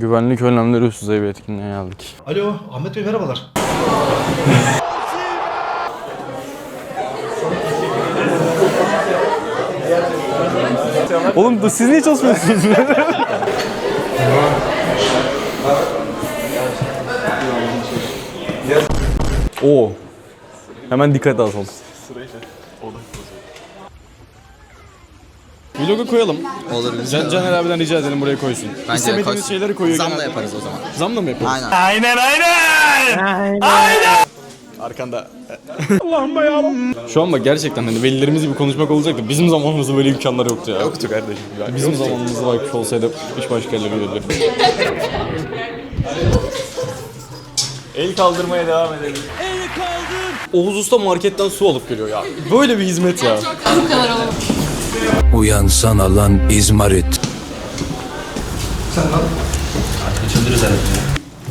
Güvenlik önlemleri üst düzey bir etkinliğe geldik. Alo Ahmet Bey merhabalar. Oğlum siz niye çalışmıyorsunuz? Oo. Hemen dikkat dağıtalım. Vlogu koyalım. Olur. Can, Caner abiden rica edelim buraya koysun. Bence İstemediğimiz koysun. şeyleri koyuyor Zamla genelde. yaparız o zaman. Zamla mı yapıyoruz? Aynen. Arkanda. Şu an bak gerçekten hani velilerimiz gibi konuşmak olacaktı. Bizim zamanımızda böyle imkanlar yoktu ya. Yoktu kardeşim. Bizim zamanımızda bak olsaydı iş başka yerlere gidiyordu. El kaldırmaya devam edelim. El kaldır. Oğuz Usta marketten su alıp geliyor ya. Böyle bir hizmet ya. Uyansana lan İzmarit.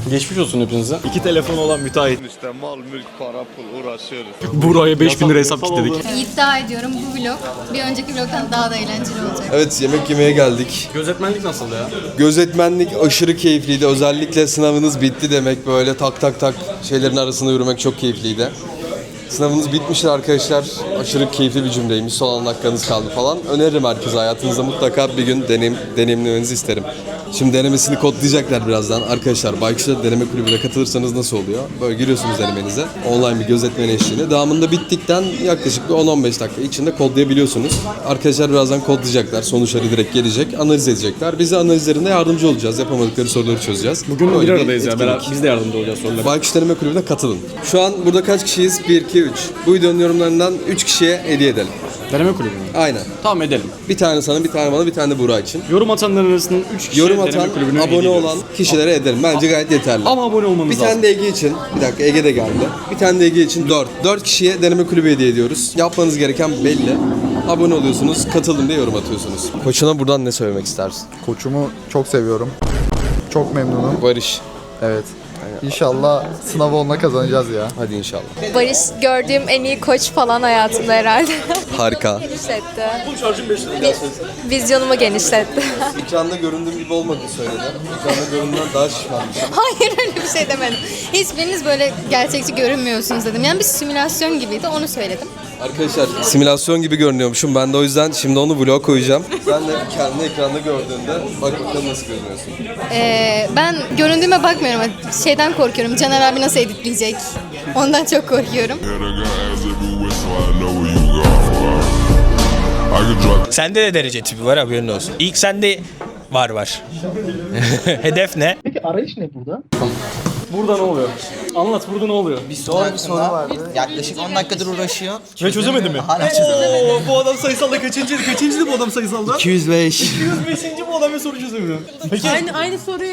Geçmiş olsun hepinize. İki telefon olan müteahhit. İşte mal, mülk, para, pul uğraşıyoruz. Buraya 5000 lira hesap kilitledik. İddia ediyorum bu vlog bir önceki vlogdan daha da eğlenceli olacak. Evet yemek yemeye geldik. Gözetmenlik nasıl ya? Gözetmenlik aşırı keyifliydi. Özellikle sınavınız bitti demek böyle tak tak tak şeylerin arasında yürümek çok keyifliydi. Sınavınız bitmiştir arkadaşlar. Aşırı keyifli bir cümleymiş. Son 10 dakikanız kaldı falan. Öneririm herkese hayatınızda mutlaka bir gün deneyim, deneyimlemenizi isterim. Şimdi denemesini kodlayacaklar birazdan. Arkadaşlar Baykuş'ta deneme kulübüne katılırsanız nasıl oluyor? Böyle giriyorsunuz denemenize. Online bir gözetmen eşliğinde. Devamında bittikten yaklaşık bir 10-15 dakika içinde kodlayabiliyorsunuz. Arkadaşlar birazdan kodlayacaklar. Sonuçları direkt gelecek. Analiz edecekler. Biz de analizlerinde yardımcı olacağız. Yapamadıkları soruları çözeceğiz. Bugün Böyle bir aradayız ya. Beraber, biz de yardımcı olacağız sorulara. Baykuş Deneme Kulübü'ne katılın. Şu an burada kaç kişiyiz? 1, 2, 3. Bu videonun yorumlarından 3 kişiye hediye edelim. Deneme kulübü mü? Aynen. Tamam edelim. Bir tane sana, bir tane bana, bir tane de Buğra için. Yorum atanların arasından 3 kişi Yorum deneme atan, kulübüne abone hediye olan ediyoruz. kişilere edelim. Bence gayet yeterli. Ama abone olmanız bir lazım. tane de Ege için, bir dakika Ege de geldi. Bir tane de Ege için 4. 4 kişiye deneme kulübü hediye ediyoruz. Yapmanız gereken belli. Abone oluyorsunuz, katılın diye yorum atıyorsunuz. Koçuna buradan ne söylemek istersin? Koçumu çok seviyorum. Çok memnunum. Barış. Evet. İnşallah sınavı onunla kazanacağız ya. Hadi inşallah. Barış gördüğüm en iyi koç falan hayatımda herhalde. Harika. genişletti. Vizyonumu genişletti. Ekranda göründüğüm gibi olmadığını söyledi. Ekranda göründüğümden daha şişmanmışım. Hayır öyle bir şey demedim. Hiçbiriniz böyle gerçekçi görünmüyorsunuz dedim. Yani bir simülasyon gibiydi onu söyledim. Arkadaşlar simülasyon gibi görünüyormuşum. Ben de o yüzden şimdi onu vlog koyacağım. Sen de kendini ekranda gördüğünde bak bakalım nasıl görünüyorsun. Ee, ben göründüğüme bakmıyorum. Şeyden korkuyorum. Caner abi nasıl editleyecek? Ondan çok korkuyorum. Sende de derece tipi var haberin olsun. İlk sende var var. Hedef ne? Burada ne oluyor? Anlat burada ne oluyor? Bir soru, bir soru vardı. Yaklaşık 10 dakikadır uğraşıyor. Ve çözemedi mi? Hala çözemedi. Oo, bu adam sayısalda kaçıncı? Kaçıncıydı bu adam sayısalda? 205. 105. bu adam ve soru çözemiyor. Peki Aynı aynı soruyu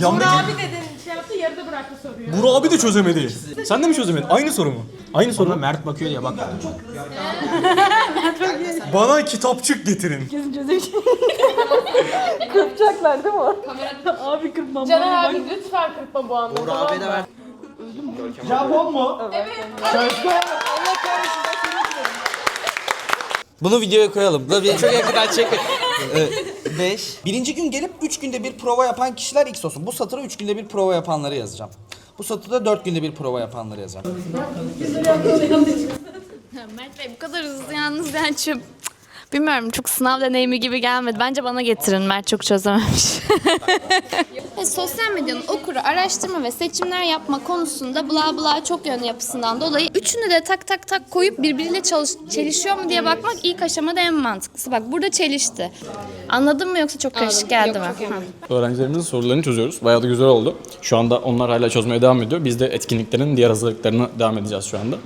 yandaki abi dedin şey yaptı yarıda bıraktı soruyu. Burak abi de çözemedi. Sen de mi çözemedin? Aynı soru mu? Aynı soru mu? Mert bakıyor diye bak. Bana kitapçık getirin. Kırpacaklar değil mi? abi kırpmam. Caner abi lütfen kırpma bu anda. Uğur abi de ver. Bunu videoya koyalım. Dur bir çok yakından çek. 5. Birinci gün gelip 3 günde bir prova yapan kişiler X olsun. Bu satıra 3 günde bir prova yapanları yazacağım. Bu satırda 4 günde bir prova yapanları yazacağım. Mert Bey bu kadar hızlı yalnız yani şu- Bilmiyorum çok sınav deneyimi gibi gelmedi. Bence bana getirin. Mert çok çözememiş. Sosyal medyanın okuru araştırma ve seçimler yapma konusunda bla bla çok yönlü yapısından dolayı üçünü de tak tak tak koyup birbiriyle çalış, çelişiyor mu diye bakmak ilk aşamada en mantıklısı. Bak burada çelişti. Anladın mı yoksa çok karışık geldi mi? Öğrencilerimizin sorularını çözüyoruz. Bayağı da güzel oldu. Şu anda onlar hala çözmeye devam ediyor. Biz de etkinliklerin diğer hazırlıklarına devam edeceğiz şu anda.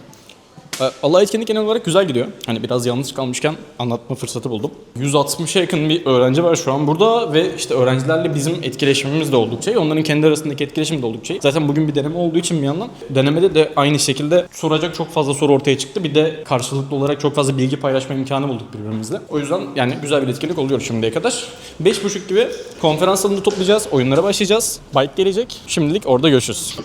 Ee, Allah etkinlik genel olarak güzel gidiyor. Hani biraz yalnız kalmışken anlatma fırsatı buldum. 160'a yakın bir öğrenci var şu an burada ve işte öğrencilerle bizim etkileşimimiz de oldukça iyi. Onların kendi arasındaki etkileşim de oldukça iyi. Zaten bugün bir deneme olduğu için bir yandan denemede de aynı şekilde soracak çok fazla soru ortaya çıktı. Bir de karşılıklı olarak çok fazla bilgi paylaşma imkanı bulduk birbirimizle. O yüzden yani güzel bir etkinlik oluyor şimdiye kadar. 5.30 gibi konferans salonunda toplayacağız. Oyunlara başlayacağız. Bike gelecek. Şimdilik orada görüşürüz.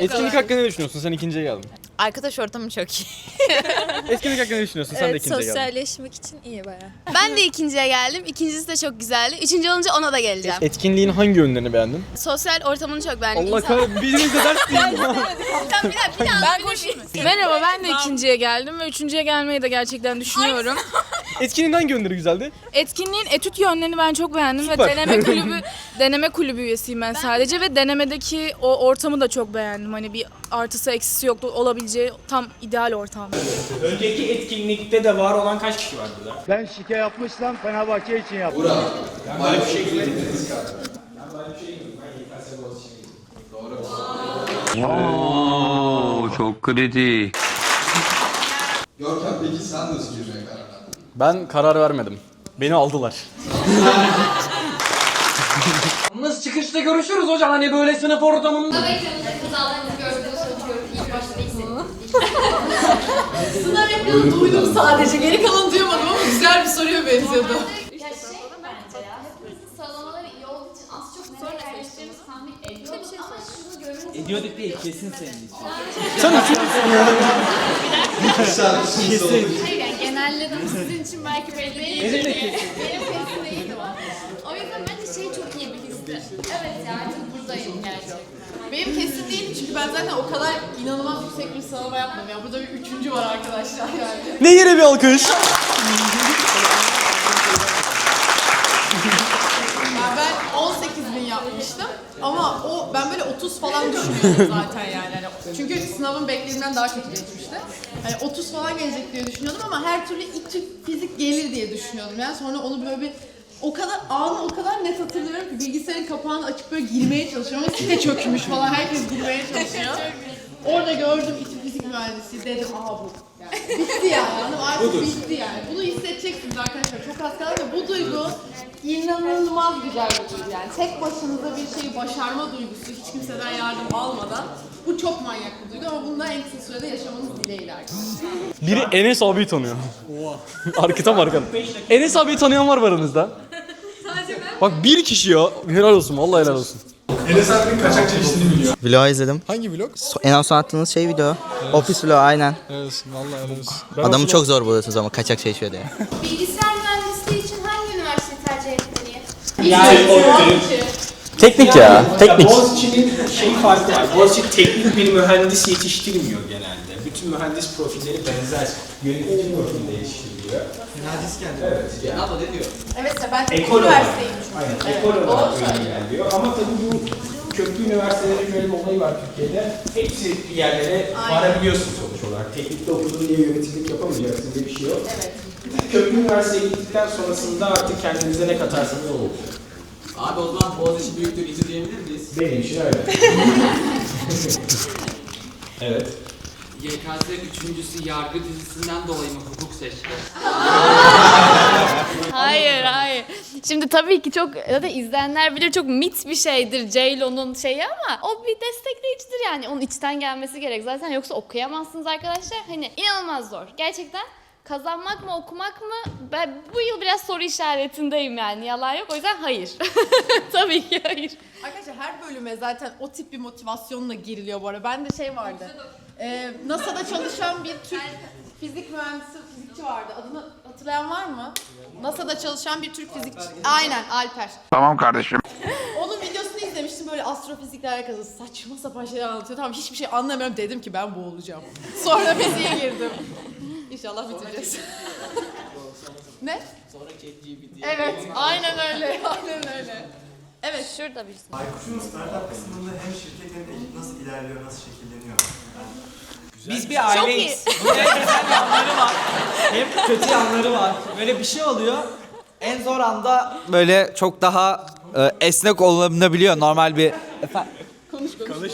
Etkinlik hakkında ne düşünüyorsun? Sen ikinciye geldin. Arkadaş ortamı çok iyi. Etkinlik hakkında ne düşünüyorsun? Sen de ikinciye geldin. sosyalleşmek için iyi baya. Ben de ikinciye geldim. İkincisi de çok güzeldi. Üçüncü olunca ona da geleceğim. Etkinliğin hangi yönlerini beğendin? Sosyal ortamını çok beğendim. Allah kahretsin. Birimiz de ders değil. Sen bir daha, bir daha Ben konuşayım. Merhaba ben de ikinciye geldim ve üçüncüye gelmeyi de gerçekten düşünüyorum. Etkinliğin hangi yönleri güzeldi? Etkinliğin etüt yönlerini ben çok beğendim ve Süper. deneme kulübü deneme kulübü üyesiyim ben sadece ve denemedeki o ortamı da çok beğendim. Hani bir artısı eksisi yoktu. Olabileceği tam ideal ortam. Önceki etkinlikte de var olan kaç kişi var burada? Ben şike yapmışsam Fenerbahçe için yaptım. Çok kritik. Görkem peki sen nasıl girmeye karar? Ben karar vermedim. Beni aldılar. Nasıl çıkışta görüşürüz hocam hani böyle sınıf ortamında. Sınav ekranı duydum sadece. Geri kalanı duyamadım ama güzel bir soruya benziyordu. Ya şey bence ya, hepimizin sıralamaları iyi olduğu için az çok sonra seçtiğimiz tahmin ediyor. Bir şey ama şunu görünce... Ediyorduk değil kesin senin için. Genelledim sizin için belki belli değil. Benim de kesin. Benim kesin değildi o. O yüzden bence şey çok iyi bir histi. Evet ya artık buradayım gerçekten. Benim kesin değil çünkü ben zaten o kadar inanılmaz yüksek bir sıralama yapmadım. Ya burada bir üçüncü var arkadaşlar yani. Ne yere bir alkış? Ya ben 18 bin yapmıştım ama o ben böyle 30 falan düşünüyordum zaten yani. Hani çünkü sınavın beklediğimden daha kötü geçmişti. Hani 30 falan gelecek diye düşünüyordum ama her türlü İTÜ fizik gelir diye düşünüyordum. Yani sonra onu böyle bir o kadar anı o kadar net hatırlıyorum ki bilgisayarın kapağını açıp böyle girmeye çalışıyorum ama site çökmüş falan herkes girmeye çalışıyor. Orada gördüm İTÜ fizik mühendisi dedim aa bu. Yani bitti yani? Artık bitti yani. Bunu hissedeceksiniz arkadaşlar çok az kaldı ve bu duygu inanılmaz güzel bir duygu yani. Tek başınıza bir şeyi başarma duygusu hiç kimseden yardım almadan bu çok manyak bir duygu ama bunu da en kısa sürede yaşamanız dileğiyle arkadaşlar. Biri Enes abiyi tanıyor. Arka tam arkada. Enes abiyi tanıyan var mı aranızda? Bak bir kişi ya. Helal olsun. Vallahi helal olsun. Vlog izledim. Hangi vlog? En son attığınız şey video. Ofis vlog aynen. Evet, vallahi helal olsun. Adamı çok zor buluyorsunuz ama kaçak şey içiyor diye. Bilgisayar mühendisliği için hangi üniversiteyi tercih etmeliyim? Teknik ya. Teknik. Boğaziçi'nin şey farkı var. Boğaziçi teknik bir mühendis yetiştirmiyor genelde. Bütün mühendis profilleri benzer. Yönetici profilinde yetiştiriliyor. Evet ya ben Ekol olarak. Aynen, ekol olarak öyle ilerliyor. Ama tabii bu köklü üniversitelerin şöyle bir olayı var Türkiye'de. Hepsi bir yerlere varabiliyorsun sonuç olarak. Teknikte okudun diye yöneticilik yapamayacaksın diye bir şey yok. Evet. Köklü üniversiteye gittikten sonrasında artık kendinize ne katarsanız o olur. Abi o zaman Boğaziçi büyüktür İTÜ diyebilir miyiz? Benim için öyle. evet. YKS üçüncüsü yargı dizisinden dolayı mı hukuk seçti? Hayır hayır. Şimdi tabii ki çok zaten izleyenler bilir çok mit bir şeydir J-Lo'nun şeyi ama o bir destekleyicidir yani. Onun içten gelmesi gerek. Zaten yoksa okuyamazsınız arkadaşlar. Hani inanılmaz zor. Gerçekten kazanmak mı okumak mı? Ben bu yıl biraz soru işaretindeyim yani. Yalan yok. O yüzden hayır. tabii ki hayır. Arkadaşlar her bölüme zaten o tip bir motivasyonla giriliyor bu arada. Bende şey vardı. Ee, NASA'da çalışan bir Türk fizik mühendisi, fizikçi vardı. Adını hatırlayan var mı? NASA'da çalışan bir Türk fizikçi. Aynen Alper. Tamam kardeşim. Onun videosunu izlemiştim böyle astrofizikle alakalı saçma sapan şeyler anlatıyor. Tamam hiçbir şey anlamıyorum dedim ki ben boğulacağım. Sonra fiziğe girdim. İnşallah bitireceğiz. ne? Sonra ChatGPT. Evet, aynen öyle. Aynen öyle. Evet. Şurada bir Aykuş'un startup kısmında hem şirket hem ekip nasıl ilerliyor, nasıl şekilleniyor? Biz bir aileyiz. Bunun hem güzel yanları var. Hem kötü yanları var. Böyle bir şey oluyor. En zor anda böyle çok daha e, esnek olunabiliyor normal bir Efendim? Konuş konuş.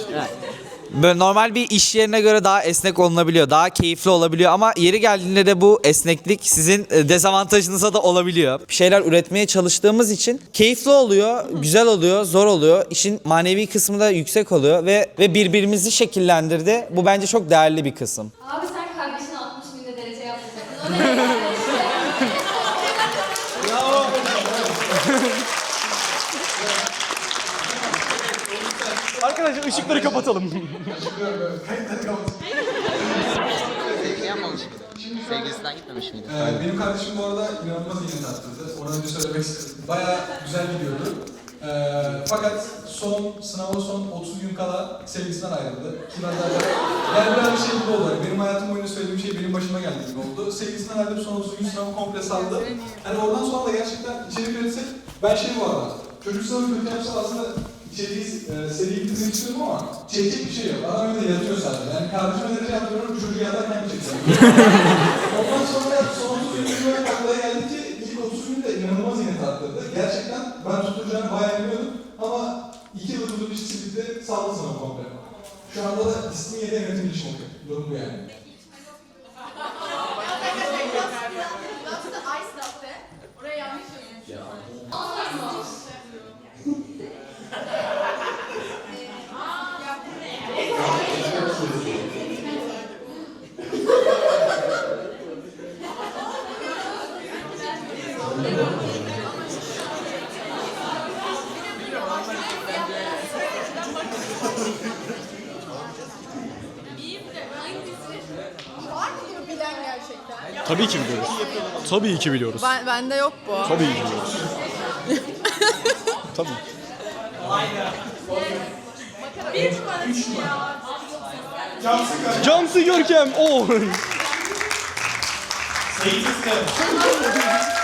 Böyle normal bir iş yerine göre daha esnek olunabiliyor. Daha keyifli olabiliyor ama yeri geldiğinde de bu esneklik sizin e, dezavantajınıza da olabiliyor. Bir şeyler üretmeye çalıştığımız için keyifli oluyor, güzel oluyor, zor oluyor. İşin manevi kısmı da yüksek oluyor ve ve birbirimizi şekillendirdi. Bu bence çok değerli bir kısım. Abi sen kardeşine 60 binde derece yapmayacaksın. O ne? Arkadaşlar ışıkları kapatalım. Sevgilisinden gitmemiş miydi? Ee, benim kardeşim bu arada inanılmaz iyi tatlıydı. Onu önce söylemek istedim. Bayağı güzel gidiyordu. Ee, fakat son, sınava son 30 gün kala sevgisinden ayrıldı. Ki ben zaten, yani bir şey gibi oldu. Benim hayatım boyunca söylediğim şey benim başıma geldi gibi oldu. Sevgisinden ayrılıp son 30 gün sınavı komple saldı. Hani oradan sonra da gerçekten içerik üretsek, ben şey bu arada, çocuk sınavı kötü yapsa aslında içeriği, e, seriyi bitirmek istiyorum ama çekecek bir şey yok. Adam öyle yatıyor zaten. Yani kardeşime derece yapıyorum, çocuğu yatarken çekeceğim. Ondan sonra son 30 gün böyle taklaya geldi ki ilk 30 gün de inanılmaz yine takladı. Gerçekten ben tutacağını bayağı emiyordum ama 2 yıl tutup işçi bitti, saldı sana komple. Şu anda da İstinye'de yönetim işi okuyor. Durum bu yani. Oraya yanlış yazıyorsun. Var mı bunu bilen gerçekten? Tabii ki biliyoruz. Tabii ki biliyoruz. Ben, bende yok bu. Tabii ki biliyoruz. Tabii. Cansı Görkem. Oh. Kolaydı.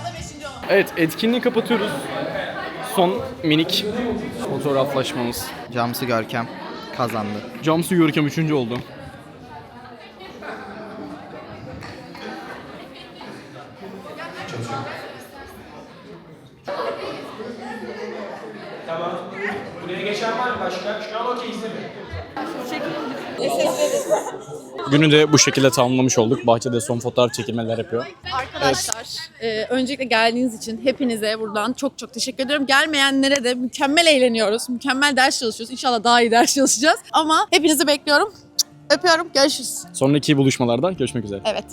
O da beşinci oldu. Evet etkinliği kapatıyoruz. Son minik fotoğraflaşmamız. Camsı Görkem kazandı. Cansu Görkem 3. oldu. Tamam. Buraya geçen var mı başka? Şu an okeyiz değil mi? Günü de bu şekilde tamamlamış olduk. Bahçede son fotoğraf çekilmeler yapıyor. Arkadaşlar, e, öncelikle geldiğiniz için hepinize buradan çok çok teşekkür ediyorum. Gelmeyenlere de mükemmel eğleniyoruz. Mükemmel ders çalışıyoruz. İnşallah daha iyi ders çalışacağız. Ama hepinizi bekliyorum. Öpüyorum. Görüşürüz. Sonraki buluşmalarda görüşmek üzere. Evet.